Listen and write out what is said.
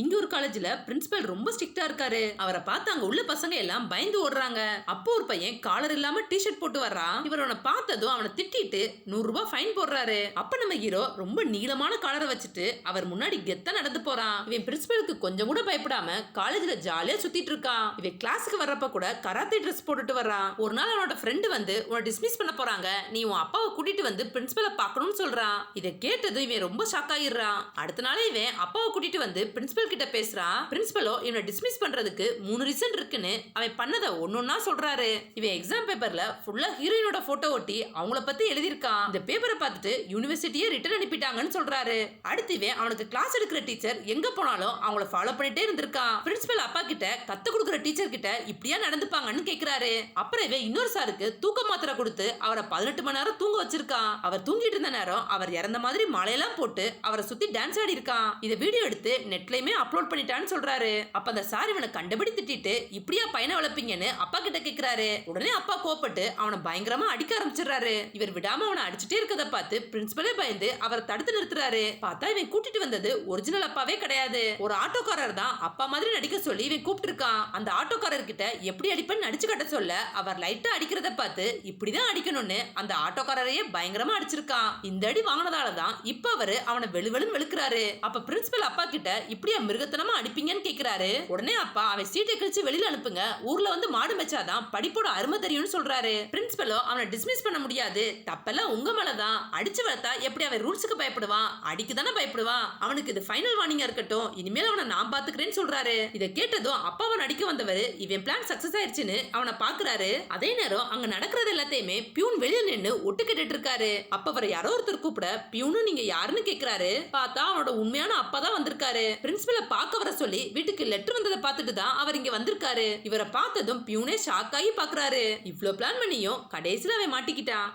இங்க ஒரு காலேஜ்ல பிரின்சிபல் ரொம்ப ஸ்ட்ரிக்டா இருக்காரு. அவரை பார்த்து அங்க உள்ள பசங்க எல்லாம் பயந்து ஓடுறாங்க. அப்போ ஒரு பையன் காலர் இல்லாம டிஷர்ட் போட்டு வர்றான். இவர் அவனை பார்த்ததும் அவனை திட்டிட்டு நூறு ரூபாய் ஃபைன் போடுறாரு. அப்ப நம்ம ஹீரோ ரொம்ப நீளமான காலரை வச்சுட்டு அவர் முன்னாடி கெத்தா நடந்து போறான். இவன் பிரின்சிபலுக்கு கொஞ்சம் கூட பயப்படாம காலேஜ்ல ஜாலியா சுத்திட்டு இருக்கான். இவன் கிளாஸுக்கு வர்றப்ப கூட கராத்தே ட்ரெஸ் போட்டுட்டு வர்றான். ஒரு நாள் அவனோட ஃப்ரெண்டு வந்து உன்னை டிஸ்மிஸ் பண்ண போறாங்க. நீ உன் அப்பாவை கூட்டிட்டு வந்து பிரின்சிபலை பார்க்கணும்னு சொல்றான். இதை கேட்டதும் இவன் ரொம்ப ஷாக் ஆயிடுறான். அடுத்த நாளே இவன் அப்பாவை கூட்டிட்டு வந்து பிரின்சிபல் கிட்ட பேசுறான். பிரின்சிபலோ இவனை டிஸ்மிஸ் பண்றதுக்கு மூணு ரீசன் இருக்குன்னு அவன் பண்ணதை ஒன்னொன்னா சொல்றாரு. இவன் எக்ஸாம் பேப்பர்ல ஃபுல்லா ஹீரோயினோட போட்டோ ஒட்டி அவங்கள பத்தி எழுதியிருக்கான். இந்த பேப்பரை பார்த்துட்டு யூனிவர்சிட்டியே ரிட்டர்ன் அனுப்பிட்டாங்கன்னு சொல்றாரு. அடுத்து இவன் அவனுக்கு கிளாஸ் எடுக்கிற டீச்சர் எங்க போனாலும் அவங்கள ஃபாலோ பண்ணிட்டே இருந்திருக்கான். பிரின்சிபல் அப்பா கிட்ட கத்து கொடுக்குற டீச்சர் கிட்ட இப்படியா நடந்துப்பாங்கன்னு கேக்குறாரு. அப்புறம் இவன் இன்னொரு சாருக்கு தூக்க மாத்திரை கொடுத்து அவரை பதினெட்டு மணி நேரம் தூங்க வச்சிருக்கான். அவர் தூங்கிட்டு இருந்த நேரம் அவர் இறந்த மாதிரி மழையெல்லாம் போட்டு அவரை சுத்தி டான்ஸ் ஆடி இருக்கான் இதை வீடியோ எடுத்து நெட்லயுமே அப்லோட் பண்ணிட்டான்னு சொல்றாரு. அப்ப அந்த சார் இவனை கண்டுபிடி திட்டிட்டு இப்படியா பையனை வளர்ப்பீங்கன்னு அப்பா கிட்ட கேக்குறாரு. உடனே அப்பா கோப்பட்டு அவனை பயங்கரமா அடிக்க ஆரம்பிச்சிடுறாரு. இவர் விடாம அவனை அடிச்சுட்டே இருக்கதை பார்த்து பிரின்சிபலே பயந்து அவரை தடுத்து நிறுத்துறாரு. பார்த்தா இவன் கூட்டிட்டு வந்தது ஒரிஜினல் அப்பாவே கிடையாது. ஒரு ஆட்டோக்காரர் தான் அப்பா மாதிரி நடிக்க சொல்லி இவன் கூப்பிட்டு இருக்கான் அந்த ஆட்டோக்காரர் கிட்ட எப்படி அடிப்பேன்னு நடிச்சு கட்ட சொல்ல அவர் லைட்டா அடிக்கிறத பார்த்து இப்படிதான் அடிக்கணும்னு அந்த ஆட்டோக்காரரையே பயங்கரமா அடிச்சிருக்கான். இந்த அடி வாங்கினதால தான் இப்ப அவரு அவனை வெளுவெளுன்னு வெளுக்கிறாரு. அப்ப பிரின்சிபல் அப்பா கிட்ட இப்படியா மிருகத்தனமா அடிப்பீங்கன்னு கேக்குறாரு. உடனே அப்பா அவன் சீட்டை கழிச்சு வெளியில அனுப்புங்க. ஊர்ல வந்து மாடு மேய்ச்சாதான் படிப்போட அருமை தெரியும்னு சொல்றாரு. பிரின்சிபலோ அவனை டிஸ்மிஸ் பண்ண முடியாது. தப்பெல்லாம் உங்க மேலதான். அடிச்சு வளர்த்தா எப்படி அவன் ரூல்ஸுக்கு பயப்படுவான்? அடிக்கு தானே பயப்படுவான்? அவனுக்கு இது ஃபைனல் வார்னிங்கா இருக்கட்டும். இனிமேல் அவனை நான் பாத்துக்கிறேன்னு சொல்றாரு. இதை கேட்டதும் அப்பாவை நடிக்க வந்தவர் இவன் பிளான் சக்சஸ் ஆயிடுச்சுன்னு அவனை பாக்குறாரு. அதே நேரம் அங்க நடக்கிறது எல்லாத்தையுமே பியூன் வெளியில நின்னு ஒட்டு கேட்டுட்டு இருக்காரு. அப்ப அவரை யாரோ ஒருத்தர் கூப்பிட பியூனு நீங்க யாருன்னு கேக்குறாரு. பார்த்தா அவனோட உண்மையான அப்பா தான் வந்திருக்காரு. பிரின்சிபல் பார்க்க வர சொல்லி வீட்டுக்கு லெட்டர் வந்ததை பார்த்துட்டு தான் அவர் இங்க வந்திருக்காரு. இவரை பார்த்ததும் பியூனே ஷாக் ஆகி பாக்குறாரு இவ்வளவு பிளான் பண்ணியும் கடைசியில அவன் மாட்டிக்கிட்டான்.